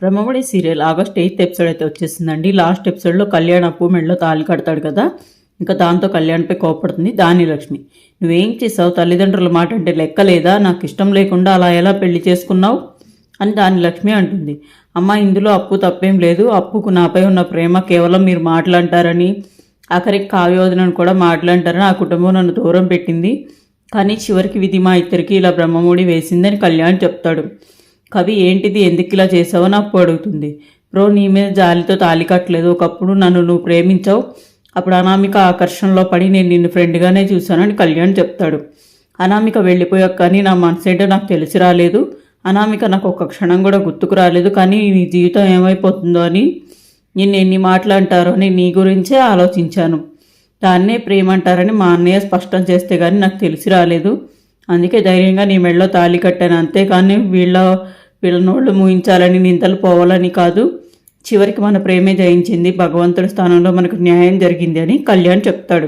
Brahmamudi serial August eighth episode అయితే వచ్చేసిందండి. Last ఎపిసోడ్లో కళ్యాణ్ అప్పు మెడలో తాళి కడతాడు కదా? ఇంకా దాంతో కళ్యాణ్పై కోపడుతుంది దాని లక్ష్మి నువ్వేం చేసావు తల్లిదండ్రుల మాట అంటే లెక్క లేదా నాకు ఇష్టం లేకుండా అలా ఎలా పెళ్ళి చేసుకున్నావు? అని దాని లక్ష్మి అంటుంది. అమ్మ ఇందులో అప్పు తప్పేం లేదు. అప్పుకు నాపై ఉన్న ప్రేమ కేవలం మీరు మాట్లాంటారని ఆఖరికి కావ్యోధనను కూడా మాట్లాంటారని ఆ కుటుంబం నన్ను దూరం పెట్టింది. కానీ చివరికి విధి మా ఇద్దరికి ఇలా బ్రహ్మముడి వేసిందని కళ్యాణ్ చెప్తాడు. కవి ఏంటిది? ఎందుకు ఇలా చేసావో నాకు అడుగుతుంది. బ్రో నీ మీద జాలితో తాలి కట్టలేదు. ఒకప్పుడు నన్ను నువ్వు ప్రేమించావు. అప్పుడు అనామిక ఆకర్షణలో పడి నేను నిన్ను ఫ్రెండ్గానే చూశానని కళ్యాణ్ చెప్తాడు. అనామిక వెళ్ళిపోయాక కానీ నా మనసు ఏంటో నాకు తెలిసి రాలేదు. అనామిక నాకు ఒక క్షణం కూడా గుర్తుకు రాలేదు. కానీ నీ జీవితం ఏమైపోతుందో అని నిన్ను ఎన్ని మాటలు అని నీ గురించే ఆలోచించాను. దాన్నే ప్రేమ అంటారని మా అన్నయ్య స్పష్టం చేస్తే కానీ నాకు తెలిసి రాలేదు. అందుకే ధైర్యంగా నీ మెడలో తాళి కట్టాను. అంతేకాని వీళ్ళ వీళ్ళ నోళ్ళు మూయించాలని నింతలు పోవాలని కాదు. చివరికి మన ప్రేమే జయించింది. భగవంతుడి స్థానంలో మనకు న్యాయం జరిగింది అని కళ్యాణ్ చెప్తాడు.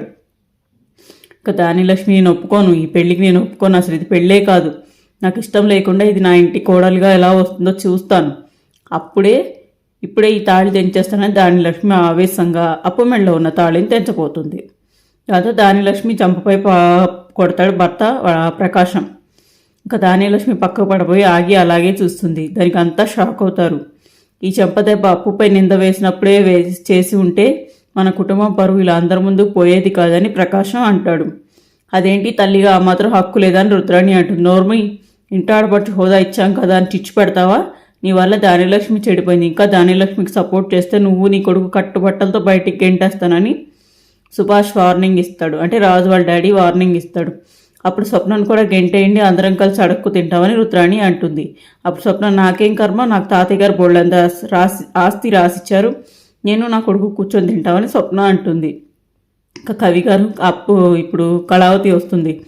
ఇక దాని లక్ష్మి నేను ఒప్పుకోను. ఈ పెళ్ళికి నేను ఒప్పుకోను. అసలు ఇది పెళ్ళే కాదు. నాకు ఇష్టం లేకుండా ఇది నా ఇంటి కోడలుగా ఎలా వస్తుందో చూస్తాను. అప్పుడే ఇప్పుడే ఈ తాళి తెంచేస్తానని దాని లక్ష్మి ఆవేశంగా అప్పమెళ్ళలో మెడలో ఉన్న తాళిని తెంచబోతుంది. దాంతో దాని లక్ష్మి చంపపై పా- కొడతాడు భర్త ప్రకాశం. ఇంకా ధాన్యలక్ష్మి పక్కకు పడబోయి ఆగి అలాగే చూస్తుంది. దానికి అంతా షాక్ అవుతారు. ఈ చెంపదెబ్బ అప్పుపై నింద వేసినప్పుడే వేసి చేసి ఉంటే మన కుటుంబం పరువు ఇలా అందరి ముందు పోయేది కాదని ప్రకాశం అంటాడు. అదేంటి తల్లిగా ఆ మాత్రం హక్కు లేదని రుద్రాణి అంటుంది నోర్మి ఇంటాడబట్టి హోదా ఇచ్చాం కదా అని చిచ్చు పెడతావా? నీ వల్ల దానిలక్ష్మి చెడిపోయింది. ఇంకా దానిలక్ష్మికి సపోర్ట్ చేస్తే నువ్వు నీ కొడుకు కట్టుబట్టలతో బయటికి గెంటేస్తానని సుభాష్ వార్నింగ్ ఇస్తాడు. అంటే రాజు వాళ్ళ డాడీ వార్నింగ్ ఇస్తాడు. అప్పుడు స్వప్నను కూడా గెంటేయండి అందరం కలిసి అడుక్కు తింటామని రుద్రాణి అంటుంది. అప్పుడు స్వప్న నాకేం కర్మ? నాకు తాతయ్య గారు బోళ్ళంత రాసి ఆస్తి రాసిచ్చారు. నేను నా కొడుకు కూర్చొని తింటామని స్వప్న అంటుంది. ఇంకా కవి గారు అప్పు ఇప్పుడు కళావతి వస్తుంది.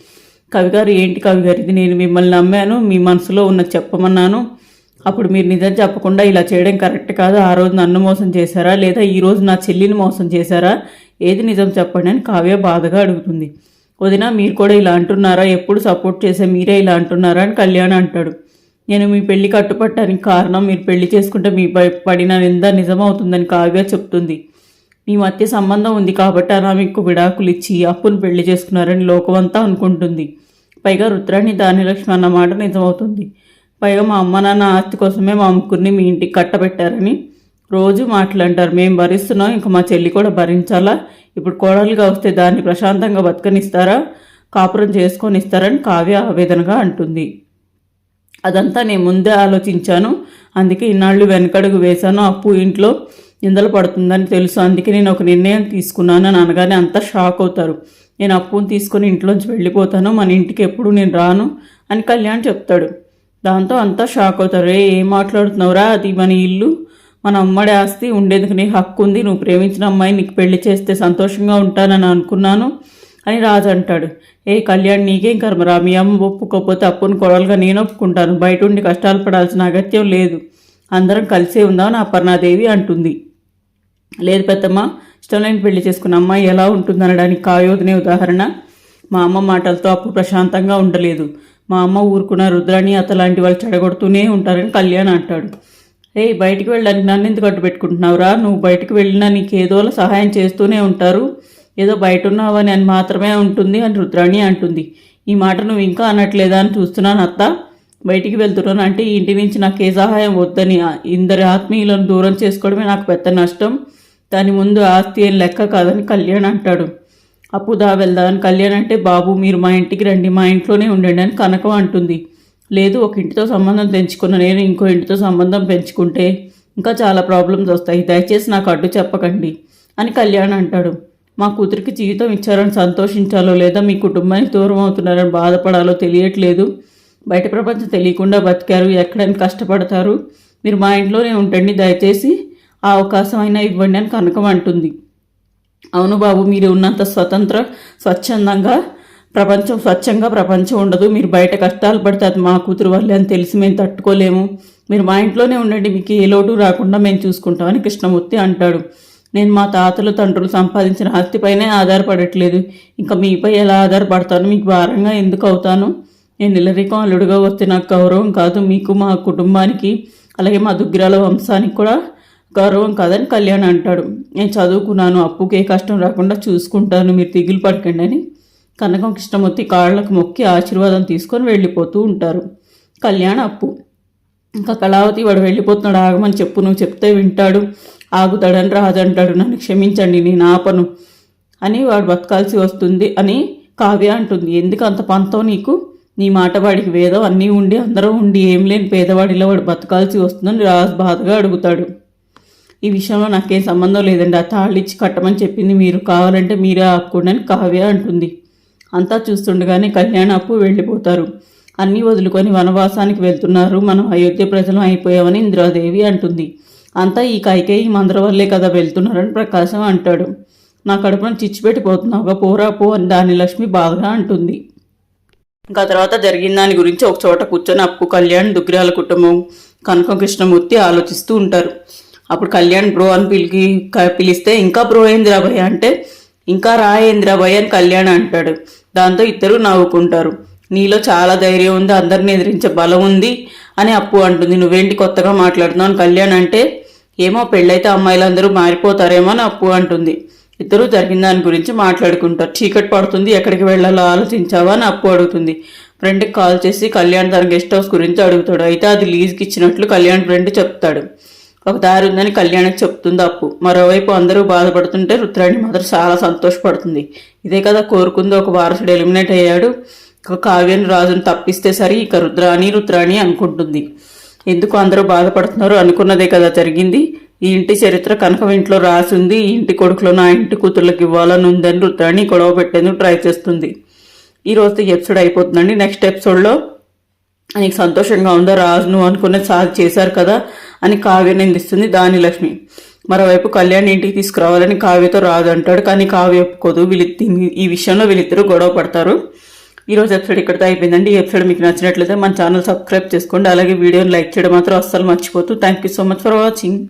కవి గారు ఏంటి కవి గారు ఇది? నేను మిమ్మల్ని నమ్మాను మీ మనసులో ఉన్న చెప్పమన్నాను. అప్పుడు మీరు నిజం చెప్పకుండా ఇలా చేయడం కరెక్ట్ కాదు? ఆ రోజు నన్ను మోసం చేశారా? లేదా ఈ రోజు నా చెల్లిని మోసం చేశారా? ఏది నిజం చెప్పండి అని కావ్య బాధగా అడుగుతుంది. వదిన మీరు కూడా ఇలా అంటున్నారా? ఎప్పుడు సపోర్ట్ చేసే మీరే ఇలా అంటున్నారా అని కళ్యాణ్ అంటాడు. నేను మీ పెళ్ళి కట్టుపట్టడానికి కారణం మీరు పెళ్ళి చేసుకుంటే మీ పై పడిన నింద నిజమవుతుందని కావ్య చెప్తుంది. మీ మధ్య సంబంధం ఉంది కాబట్టి అనామికు విడాకులు ఇచ్చి అప్పును పెళ్ళి చేసుకున్నారని లోకమంతా అనుకుంటుంది. పైగా రుద్రాణి దానిలక్ష్మి అన్న మాట నిజమవుతుంది. పైగా మా అమ్మ నాన్న ఆస్తి కోసమే మా ముగ్గురిని మీ ఇంటికి కట్టబెట్టారని రోజు మాట్లాంటారు మేము భరిస్తున్నాం. ఇంకా మా చెల్లి కూడా భరించాలా? ఇప్పుడు కోడలుగా వస్తే దాన్ని ప్రశాంతంగా బతకనిస్తారా? కాపురం చేసుకొని ఇస్తారని కావ్య ఆవేదనగా అంటుంది. అదంతా నేను ముందే ఆలోచించాను. అందుకే ఇన్నాళ్ళు వెనకడుగు వేశాను. అప్పు ఇంట్లో నిందలు పడుతుందని తెలుసు. అందుకే నేను ఒక నిర్ణయం తీసుకున్నాను. అని అనగానే అంతా షాక్ అవుతారు. నేను అప్పును తీసుకొని ఇంట్లోంచి వెళ్ళిపోతాను. మన ఇంటికి ఎప్పుడు నేను రాను అని కళ్యాణ్ చెప్తాడు. దాంతో అంతా షాక్ అవుతారు. ఏ ఏం మాట్లాడుతున్నావురా? అది మన ఇల్లు. మన అమ్మడి ఆస్తి ఉండేందుకు నీ హక్కు ఉంది నువ్వు ప్రేమించిన అమ్మాయి నీకు పెళ్ళి చేస్తే సంతోషంగా ఉంటానని అనుకున్నాను అని రాజు అంటాడు. ఏ కళ్యాణ్ నీకేం కర్మరా మీ అమ్మ ఒప్పుకోకపోతే అప్పును కొడలుగా నేను ఒప్పుకుంటాను. బయట ఉండి కష్టాలు పడాల్సిన అగత్యం లేదు. అందరం కలిసే ఉందామని అపర్ణాదేవి అంటుంది. లేదు పెద్దమ్మ ఇష్టం లేని పెళ్ళి చేసుకున్న అమ్మాయి ఎలా ఉంటుందనడానికి కాయోదనే ఉదాహరణ. మా అమ్మ మాటలతో అప్పు ప్రశాంతంగా ఉండలేదు. మా అమ్మ ఊరుకున్న రుద్రాణి అతలాంటి వాళ్ళు చెడగొడుతూనే ఉంటారని కళ్యాణ్ అంటాడు. రే బయటికి వెళ్ళడానికి నన్ను ఎందుకు అడ్డు పెట్టుకుంటున్నావురా? నువ్వు బయటికి వెళ్ళినా నీకు ఏదోలా సహాయం చేస్తూనే ఉంటారు. ఏదో బయట ఉన్నావని అని మాత్రమే ఉంటుంది అని రుద్రాణి అంటుంది. ఈ మాట నువ్వు ఇంకా అనట్లేదా అని చూస్తున్నాను అత్త. బయటికి వెళ్తున్నాను అంటే ఈ ఇంటి నుంచి నాకు ఏ సహాయం వద్దని. ఇందరి ఆత్మీయులను దూరం చేసుకోవడమే నాకు పెద్ద నష్టం. దాని ముందు ఆస్తి ఏం లెక్క కాదని కళ్యాణ్ అంటాడు. అప్పు దా వెళ్దామని కళ్యాణ్ అంటే బాబు మీరు మా ఇంటికి రండి. మా ఇంట్లోనే ఉండండి అని కనకం అంటుంది. లేదు ఒక ఇంటితో సంబంధం తెంచుకున్న నేను ఇంకో ఇంటితో సంబంధం పెంచుకుంటే ఇంకా చాలా ప్రాబ్లమ్స్ వస్తాయి. దయచేసి నాకు అడ్డు చెప్పకండి అని కళ్యాణ్ అంటాడు. మా కూతురికి జీవితం ఇచ్చారని సంతోషించాలో లేదా మీ కుటుంబానికి దూరం అవుతున్నారని బాధపడాలో తెలియట్లేదు. బయట ప్రపంచం తెలియకుండా బతికారు. ఎక్కడని కష్టపడతారు. మీరు మా ఇంట్లోనే ఉండండి. దయచేసి ఆ అవకాశం అయినా ఇవ్వండి అని కనకం అంటుంది. అవును బాబు మీరు ఉన్నంత స్వతంత్ర స్వచ్ఛందంగా ప్రపంచం స్వచ్ఛంగా ప్రపంచం ఉండదు. మీరు బయట కష్టాలు పడితే అది మా కూతురు వల్లే అని తెలిసి మేము తట్టుకోలేము. మీరు మా ఇంట్లోనే ఉండండి. మీకు ఏ లోటు రాకుండా మేము చూసుకుంటామని కృష్ణమూర్తి అంటాడు. నేను మా తాతలు తండ్రులు సంపాదించిన ఆస్తిపైనే ఆధారపడట్లేదు. ఇంకా మీపై ఎలా ఆధారపడతాను? మీకు భారంగా ఎందుకు అవుతాను? నేను నిలరికం అల్లుడుగా వస్తే నాకు గౌరవం కాదు. మీకు మా కుటుంబానికి అలాగే మా దుగ్గిరాల వంశానికి కూడా గౌరవం కాదని కళ్యాణ్ అంటాడు. నేను చదువుకున్నాను. అప్పుకే కష్టం రాకుండా చూసుకుంటాను. మీరు దిగులు పడకండి అని కనకం కృష్ణమూర్తి కాళ్ళకు మొక్కి ఆశీర్వాదం తీసుకొని వెళ్ళిపోతూ ఉంటారు. కళ్యాణ అప్పు. ఇంకా కళావతి వాడు వెళ్ళిపోతున్నాడు ఆగమని చెప్పు నువ్వు చెప్తే వింటాడు. ఆగుతాడని రాదంటాడు నన్ను క్షమించండి నేను ఆపను అని వాడు బతకాల్సి వస్తుంది అని కావ్య అంటుంది. ఎందుకు అంత పంతం నీకు? నీ మాట వాడికి వేదం అన్నీ ఉండి అందరూ ఉండి ఏం లేని పేదవాడిలో వాడు బతకాల్సి వస్తుందని రాజు బాధగా అడుగుతాడు. ఈ విషయంలో నాకేం సంబంధం లేదండి. ఆ తాళ్ళిచ్చి కట్టమని చెప్పింది మీరు కావాలంటే మీరే ఆపుకోండి అని కావ్య అంటుంది. అంతా చూస్తుండగానే కళ్యాణ అప్పు వెళ్ళిపోతారు. అన్నీ వదులుకొని వనవాసానికి వెళ్తున్నారు. మనం అయోధ్య ప్రజలం అయిపోయామని ఇంద్రాదేవి అంటుంది. అంతా ఈ కైకేయి మందర వల్లే కదా వెళ్తున్నారని ప్రకాశం అంటాడు. నా కడుపున చిచ్చిపెట్టిపోతున్నావుగా పోరా పో అని దాని లక్ష్మి బాగా అంటుంది. ఇంకా తర్వాత జరిగిన దాని గురించి ఒక చోట కూర్చొని అప్పు కళ్యాణ్ దుగ్రాల కుటుంబం కనకం కృష్ణమూర్తి ఆలోచిస్తూ ఉంటారు. అప్పుడు కళ్యాణ్ బ్రో అని పిలికి పిలిస్తే ఇంకా బ్రో ఏందిరా అంటే ఇంకా రా అని కళ్యాణ్ అంటాడు. దాంతో ఇద్దరు నవ్వుకుంటారు. నీలో చాలా ధైర్యం ఉంది అందరిని ఎదిరించే బలం ఉంది అని అప్పు అంటుంది. నువ్వేంటి కొత్తగా మాట్లాడుతున్నావు? కళ్యాణ్ అంటే ఏమో పెళ్ళైతే అమ్మాయిలందరూ మారిపోతారేమో అని అప్పు అంటుంది. ఇద్దరు జరిగిన దాని గురించి మాట్లాడుకుంటారు. చీకటి పడుతుంది ఎక్కడికి వెళ్ళాలో ఆలోచించావా? అని అప్పు అడుగుతుంది. ఫ్రెండ్కి కాల్ చేసి కళ్యాణ్ తన గెస్ట్ హౌస్ గురించి అడుగుతాడు. అయితే అది లీజ్కి ఇచ్చినట్లు కళ్యాణ్ ఫ్రెండ్ చెప్తాడు. ఒక దారి ఉందని కళ్యాణం చెప్తుంది అప్పు. మరోవైపు అందరూ బాధపడుతుంటే రుద్రాణి మాత్రం చాలా సంతోషపడుతుంది. ఇదే కదా కోరుకుంది ఒక వారసుడు ఎలిమినేట్ అయ్యాడు. ఇక కావ్యను రాజును తప్పిస్తే సరి ఇక రుద్రాణి రుద్రాణి అనుకుంటుంది. ఎందుకు అందరూ బాధపడుతున్నారు? అనుకున్నదే కదా జరిగింది. ఈ ఇంటి చరిత్ర కనకం ఇంట్లో రాసి ఉంది ఈ ఇంటి కొడుకులో నా ఇంటి కూతుర్లకు ఇవ్వాలని ఉందని రుద్రాణి గొడవ పెట్టేందుకు ట్రై చేస్తుంది. ఈరోజు ఎపిసోడ్ అయిపోతుందండి. నెక్స్ట్ ఎపిసోడ్లో నీకు సంతోషంగా ఉందా? రాజు నువ్వు అనుకున్నది సాధి చేశారు కదా అని కావ్య నిందిస్తుంది దాని లక్ష్మి మరోవైపు కళ్యాణ్ ఇంటికి తీసుకురావాలని కావ్యతో రాజు అంటాడు కానీ కావ్య ఒప్పుకోదు. వీళ్ళు ఈ విషయంలో వీళ్ళిద్దరూ గొడవ పడతారు. ఈరోజు ఎపిసోడ్ ఇక్కడితో అయిపోయిందండి. ఈ ఎపిసోడ్ మీకు నచ్చినట్లయితే మన ఛానల్ సబ్స్క్రైబ్ చేసుకోండి. అలాగే వీడియోని లైక్ చేయడం మాత్రం అస్సలు మర్చిపోతూ thank you so much for watching